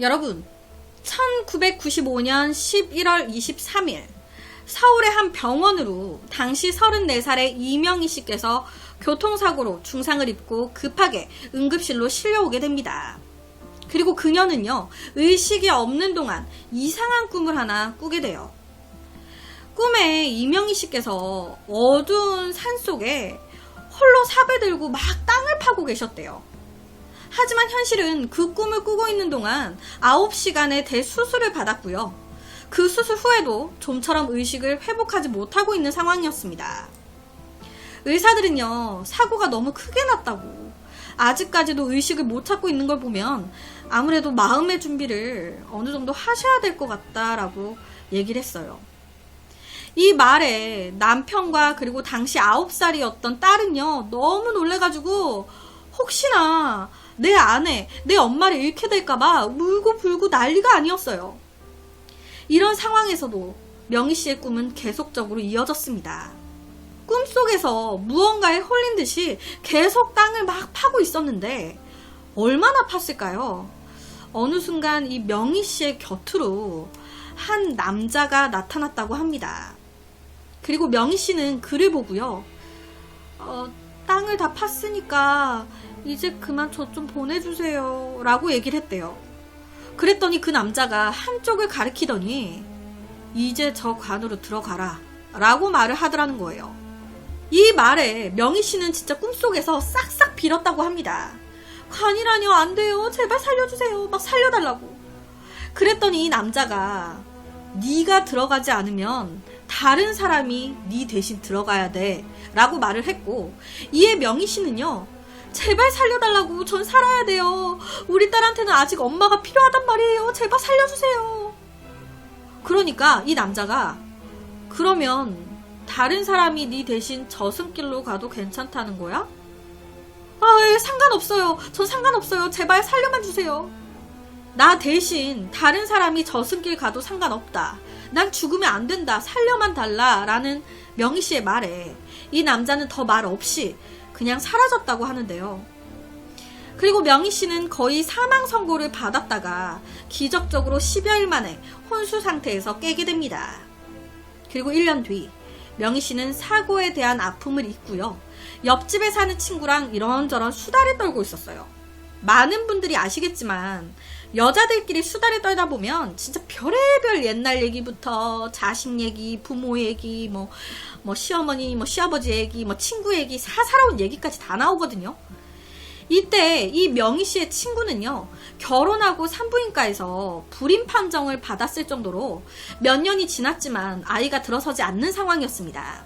여러분, 1995년 11월 23일 서울의 한 병원으로 당시 34살의 이명희 씨께서 교통사고로 중상을 입고 급하게 응급실로 실려오게 됩니다. 그리고 그녀는요, 의식이 없는 동안 이상한 꿈을 하나 꾸게 돼요. 꿈에 이명희 씨께서 어두운 산 속에 홀로 삽을 들고 막 땅을 파고 계셨대요. 하지만 현실은 그 꿈을 꾸고 있는 동안 9시간의 대수술을 받았고요. 그 수술 후에도 좀처럼 의식을 회복하지 못하고 있는 상황이었습니다. 의사들은요, 사고가 너무 크게 났다고. 아직까지도 의식을 못 찾고 있는 걸 보면 아무래도 마음의 준비를 어느 정도 하셔야 될 것 같다라고 얘기를 했어요. 이 말에 남편과 그리고 당시 9살이었던 딸은요, 너무 놀래가지고 혹시나 내 아내, 내 엄마를 잃게 될까봐 울고 불고 난리가 아니었어요. 이런 상황에서도 명희 씨의 꿈은 계속적으로 이어졌습니다. 꿈속에서 무언가에 홀린 듯이 계속 땅을 막 파고 있었는데 얼마나 팠을까요? 어느 순간 이 명희 씨의 곁으로 한 남자가 나타났다고 합니다. 그리고 명희 씨는 글을 보고요. 어, 땅을 다 팠으니까 이제 그만 저 좀 보내주세요. 라고 얘기를 했대요. 그랬더니 그 남자가 한쪽을 가리키더니 이제 저 관으로 들어가라. 라고 말을 하더라는 거예요. 이 말에 명희 씨는 진짜 꿈속에서 싹싹 빌었다고 합니다. 관이라뇨 안 돼요. 제발 살려주세요. 막 살려달라고. 그랬더니 이 남자가 네가 들어가지 않으면 다른 사람이 네 대신 들어가야 돼. 라고 말을 했고 이에 명희 씨는요. 제발 살려달라고 전 살아야 돼요. 우리 딸한테는 아직 엄마가 필요하단 말이에요. 제발 살려주세요. 그러니까 이 남자가 그러면 다른 사람이 네 대신 저승길로 가도 괜찮다는 거야? 아, 예, 상관없어요. 전 상관없어요. 제발 살려만 주세요. 나 대신 다른 사람이 저승길 가도 상관없다. 난 죽으면 안 된다. 살려만 달라. 라는 명희 씨의 말에 이 남자는 더 말 없이 그냥 사라졌다고 하는데요. 그리고 명희 씨는 거의 사망 선고를 받았다가 기적적으로 10여일 만에 혼수 상태에서 깨게 됩니다. 그리고 1년 뒤 명희 씨는 사고에 대한 아픔을 잊고요. 옆집에 사는 친구랑 이런저런 수다를 떨고 있었어요. 많은 분들이 아시겠지만 여자들끼리 수다를 떨다 보면 진짜 별의별 옛날 얘기부터 자식 얘기, 부모 얘기, 뭐, 뭐 시어머니, 뭐 시아버지 얘기, 뭐 친구 얘기, 사사로운 얘기까지 다 나오거든요. 이때 이 명희 씨의 친구는요, 결혼하고 산부인과에서 불임 판정을 받았을 정도로 몇 년이 지났지만 아이가 들어서지 않는 상황이었습니다.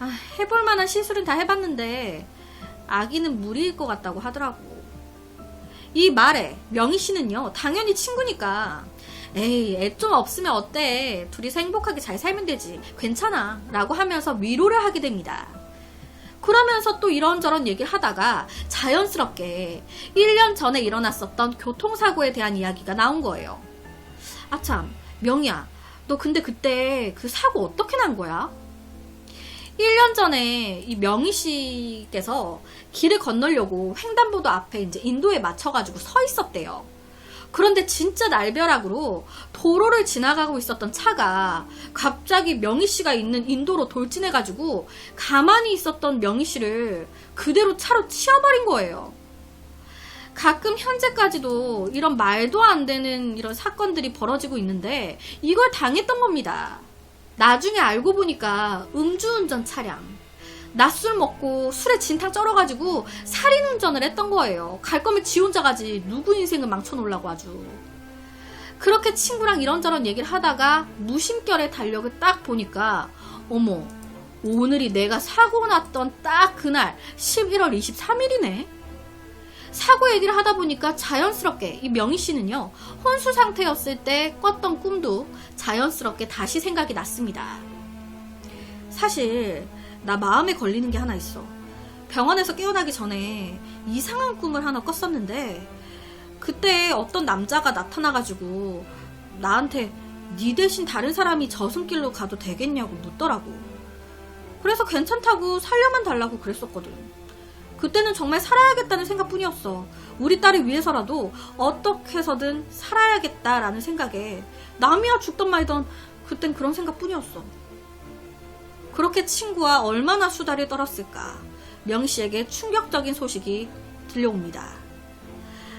아, 해볼 만한 시술은 다 해봤는데 아기는 무리일 것 같다고 하더라고. 이 말에 명희 씨는요, 당연히 친구니까 에이, 애 좀 없으면 어때? 둘이서 행복하게 잘 살면 되지. 괜찮아. 라고 하면서 위로를 하게 됩니다. 그러면서 또 이런저런 얘기를 하다가 자연스럽게 1년 전에 일어났었던 교통사고에 대한 이야기가 나온 거예요. 아참, 명희야. 너 근데 그때 그 사고 어떻게 난 거야? 1년 전에 이 명희 씨께서 길을 건너려고 횡단보도 앞에 이제 인도에 맞춰가지고 서 있었대요. 그런데 진짜 날벼락으로 도로를 지나가고 있었던 차가 갑자기 명희 씨가 있는 인도로 돌진해가지고 가만히 있었던 명희 씨를 그대로 차로 치워버린 거예요. 가끔 현재까지도 이런 말도 안 되는 이런 사건들이 벌어지고 있는데 이걸 당했던 겁니다. 나중에 알고 보니까 음주운전 차량. 낮술 먹고 술에 진탕 쩔어가지고 살인운전을 했던 거예요. 갈 거면 지 혼자 가지. 누구 인생을 망쳐놓으려고 아주. 그렇게 친구랑 이런저런 얘기를 하다가 무심결에 달력을 딱 보니까 어머 오늘이 내가 사고 났던 딱 그날 11월 23일이네. 사고 얘기를 하다 보니까 자연스럽게 이 명희 씨는요 혼수 상태였을 때 꿨던 꿈도 자연스럽게 다시 생각이 났습니다. 사실 나 마음에 걸리는 게 하나 있어. 병원에서 깨어나기 전에 이상한 꿈을 하나 꿨었는데 그때 어떤 남자가 나타나가지고 나한테 네 대신 다른 사람이 저승길로 가도 되겠냐고 묻더라고. 그래서 괜찮다고 살려만 달라고 그랬었거든. 그때는 정말 살아야겠다는 생각뿐이었어. 우리 딸을 위해서라도 어떻게 해서든 살아야겠다라는 생각에 남이야 죽던 말던 그땐 그런 생각뿐이었어. 그렇게 친구와 얼마나 수다를 떨었을까. 명희 씨에게 충격적인 소식이 들려옵니다.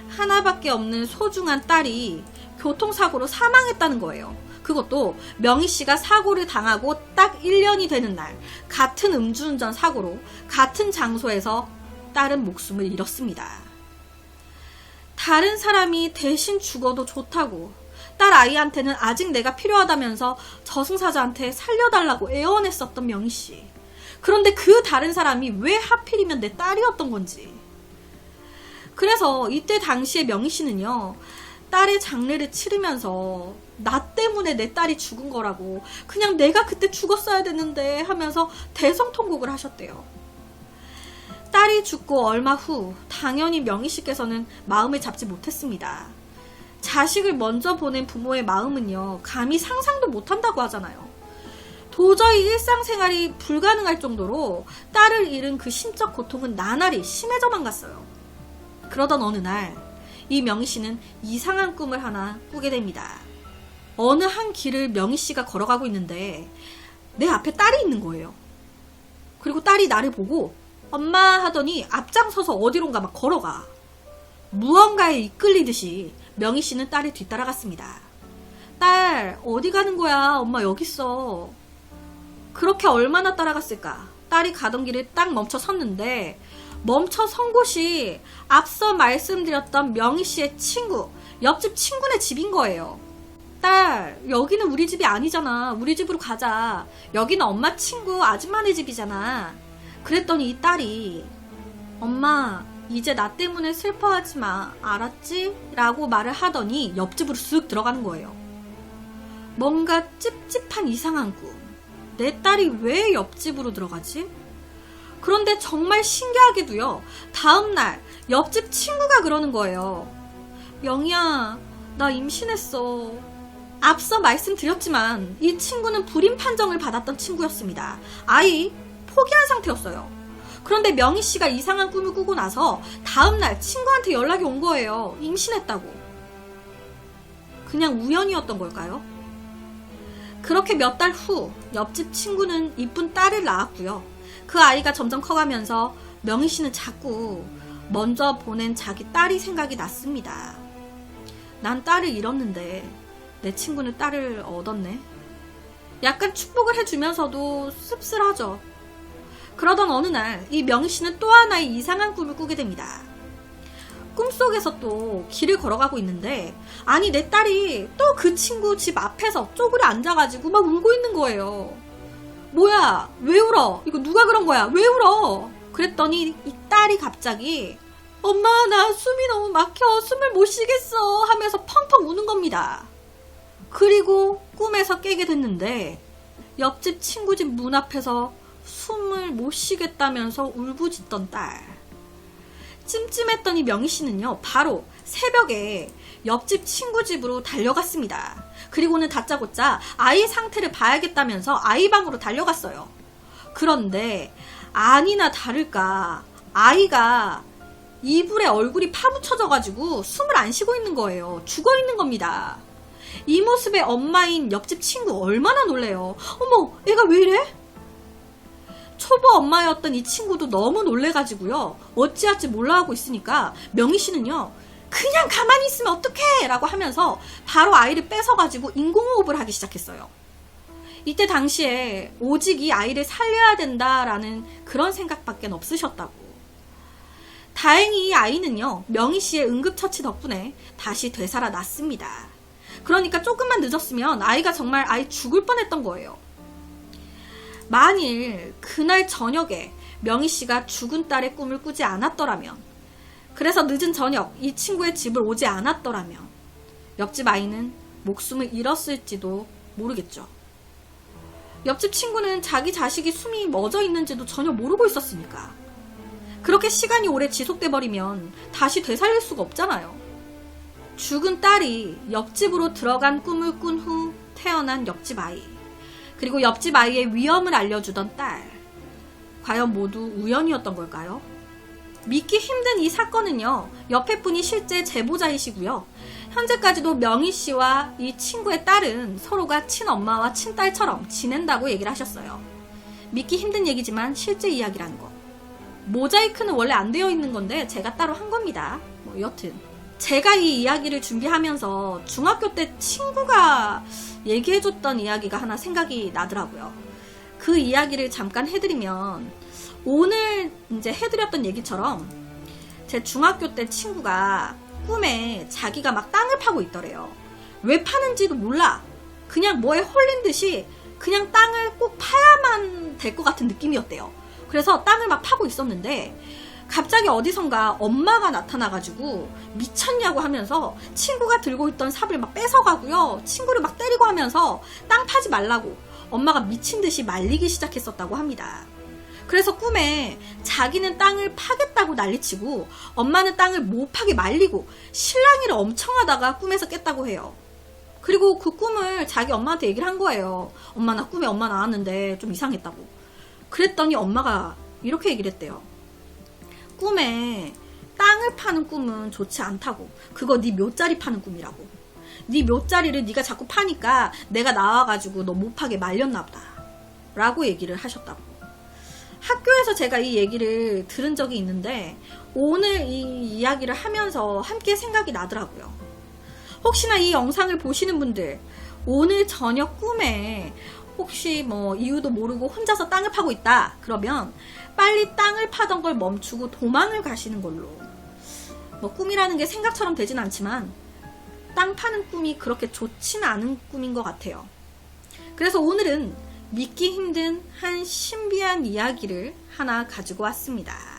하나밖에 없는 소중한 딸이 교통사고로 사망했다는 거예요. 그것도 명희 씨가 사고를 당하고 딱 1년이 되는 날, 같은 음주운전 사고로 같은 장소에서 딸은 목숨을 잃었습니다. 다른 사람이 대신 죽어도 좋다고 딸 아이한테는 아직 내가 필요하다면서 저승사자한테 살려달라고 애원했었던 명희 씨. 그런데 그 다른 사람이 왜 하필이면 내 딸이었던 건지. 그래서 이때 당시에 명희 씨는요, 딸의 장례를 치르면서 나 때문에 내 딸이 죽은 거라고 그냥 내가 그때 죽었어야 되는데 하면서 대성통곡을 하셨대요. 딸이 죽고 얼마 후 당연히 명희 씨께서는 마음을 잡지 못했습니다. 자식을 먼저 보낸 부모의 마음은요, 감히 상상도 못한다고 하잖아요. 도저히 일상생활이 불가능할 정도로 딸을 잃은 그 신적 고통은 나날이 심해져만 갔어요. 그러던 어느 날, 이 명희 씨는 이상한 꿈을 하나 꾸게 됩니다. 어느 한 길을 명희 씨가 걸어가고 있는데, 내 앞에 딸이 있는 거예요. 그리고 딸이 나를 보고, 엄마 하더니 앞장서서 어디론가 막 걸어가. 무언가에 이끌리듯이 명희 씨는 딸을 뒤따라갔습니다. 딸, 어디 가는 거야? 엄마 여기 있어. 그렇게 얼마나 따라갔을까? 딸이 가던 길에 딱 멈춰 섰는데, 멈춰 선 곳이 앞서 말씀드렸던 명희 씨의 친구, 옆집 친구네 집인 거예요. 딸, 여기는 우리 집이 아니잖아. 우리 집으로 가자. 여기는 엄마 친구 아줌마네 집이잖아. 그랬더니 이 딸이, 엄마, 이제 나 때문에 슬퍼하지 마. 알았지? 라고 말을 하더니 옆집으로 쓱 들어가는 거예요. 뭔가 찝찝한 이상한 꿈. 내 딸이 왜 옆집으로 들어가지? 그런데 정말 신기하게도요, 다음날 옆집 친구가 그러는 거예요. 영희야, 나 임신했어. 앞서 말씀드렸지만 이 친구는 불임 판정을 받았던 친구였습니다. 아이 포기한 상태였어요. 그런데 명희 씨가 이상한 꿈을 꾸고 나서 다음날 친구한테 연락이 온 거예요. 임신했다고. 그냥 우연이었던 걸까요? 그렇게 몇 달 후 옆집 친구는 이쁜 딸을 낳았고요. 그 아이가 점점 커가면서 명희 씨는 자꾸 먼저 보낸 자기 딸이 생각이 났습니다. 난 딸을 잃었는데 내 친구는 딸을 얻었네. 약간 축복을 해주면서도 씁쓸하죠. 그러던 어느 날 이 명희 씨는 또 하나의 이상한 꿈을 꾸게 됩니다. 꿈속에서 또 길을 걸어가고 있는데 아니 내 딸이 또 그 친구 집 앞에서 쪼그려 앉아가지고 막 울고 있는 거예요. 뭐야 왜 울어? 이거 누가 그런 거야? 왜 울어? 그랬더니 이 딸이 갑자기 엄마 나 숨이 너무 막혀 숨을 못 쉬겠어 하면서 펑펑 우는 겁니다. 그리고 꿈에서 깨게 됐는데 옆집 친구 집 문 앞에서 숨을 못 쉬겠다면서 울부짖던 딸. 찜찜했던 이 명희 씨는요, 바로 새벽에 옆집 친구 집으로 달려갔습니다. 그리고는 다짜고짜 아이 상태를 봐야겠다면서 아이 방으로 달려갔어요. 그런데 아니나 다를까 아이가 이불에 얼굴이 파묻혀져가지고 숨을 안 쉬고 있는 거예요. 죽어 있는 겁니다. 이 모습에 엄마인 옆집 친구 얼마나 놀래요. 어머, 애가 왜 이래? 초보 엄마였던 이 친구도 너무 놀래가지고요. 어찌할지 몰라 하고 있으니까 명희 씨는요. 그냥 가만히 있으면 어떡해! 라고 하면서 바로 아이를 뺏어가지고 인공호흡을 하기 시작했어요. 이때 당시에 오직 이 아이를 살려야 된다라는 그런 생각밖에 없으셨다고. 다행히 이 아이는요, 명희 씨의 응급처치 덕분에 다시 되살아났습니다. 그러니까 조금만 늦었으면 아이가 정말 아이 죽을 뻔했던 거예요. 만일 그날 저녁에 명희 씨가 죽은 딸의 꿈을 꾸지 않았더라면, 그래서 늦은 저녁 이 친구의 집을 오지 않았더라면, 옆집 아이는 목숨을 잃었을지도 모르겠죠. 옆집 친구는 자기 자식이 숨이 멎어 있는지도 전혀 모르고 있었으니까. 그렇게 시간이 오래 지속돼 버리면 다시 되살릴 수가 없잖아요. 죽은 딸이 옆집으로 들어간 꿈을 꾼 후 태어난 옆집 아이. 그리고 옆집 아이의 위험을 알려주던 딸. 과연 모두 우연이었던 걸까요? 믿기 힘든 이 사건은요, 옆에 분이 실제 제보자이시고요. 현재까지도 명희 씨와 이 친구의 딸은 서로가 친엄마와 친딸처럼 지낸다고 얘기를 하셨어요. 믿기 힘든 얘기지만 실제 이야기라는 거. 모자이크는 원래 안 되어 있는 건데 제가 따로 한 겁니다. 뭐 여튼 제가 이 이야기를 준비하면서 중학교 때 친구가 얘기해줬던 이야기가 하나 생각이 나더라고요. 그 이야기를 잠깐 해드리면 오늘 이제 해드렸던 얘기처럼 제 중학교 때 친구가 꿈에 자기가 막 땅을 파고 있더래요. 왜 파는지도 몰라. 그냥 뭐에 홀린 듯이 그냥 땅을 꼭 파야만 될 것 같은 느낌이었대요. 그래서 땅을 막 파고 있었는데 갑자기 어디선가 엄마가 나타나가지고 미쳤냐고 하면서 친구가 들고 있던 삽을 막 뺏어가고요. 친구를 막 때리고 하면서 땅 파지 말라고 엄마가 미친 듯이 말리기 시작했었다고 합니다. 그래서 꿈에 자기는 땅을 파겠다고 난리치고 엄마는 땅을 못 파게 말리고 실랑이를 엄청 하다가 꿈에서 깼다고 해요. 그리고 그 꿈을 자기 엄마한테 얘기를 한 거예요. 엄마 나 꿈에 엄마 나왔는데 좀 이상했다고. 그랬더니 엄마가 이렇게 얘기를 했대요. 꿈에 땅을 파는 꿈은 좋지 않다고. 그거 네 묘자리 파는 꿈이라고. 네 묘자리를 네가 자꾸 파니까 내가 나와가지고 너 못 파게 말렸나 보다. 라고 얘기를 하셨다고. 학교에서 제가 이 얘기를 들은 적이 있는데 오늘 이 이야기를 하면서 함께 생각이 나더라고요. 혹시나 이 영상을 보시는 분들 오늘 저녁 꿈에 혹시 뭐 이유도 모르고 혼자서 땅을 파고 있다 그러면 빨리 땅을 파던 걸 멈추고 도망을 가시는 걸로 뭐 꿈이라는 게 생각처럼 되진 않지만 땅 파는 꿈이 그렇게 좋지는 않은 꿈인 것 같아요. 그래서 오늘은 믿기 힘든 한 신비한 이야기를 하나 가지고 왔습니다.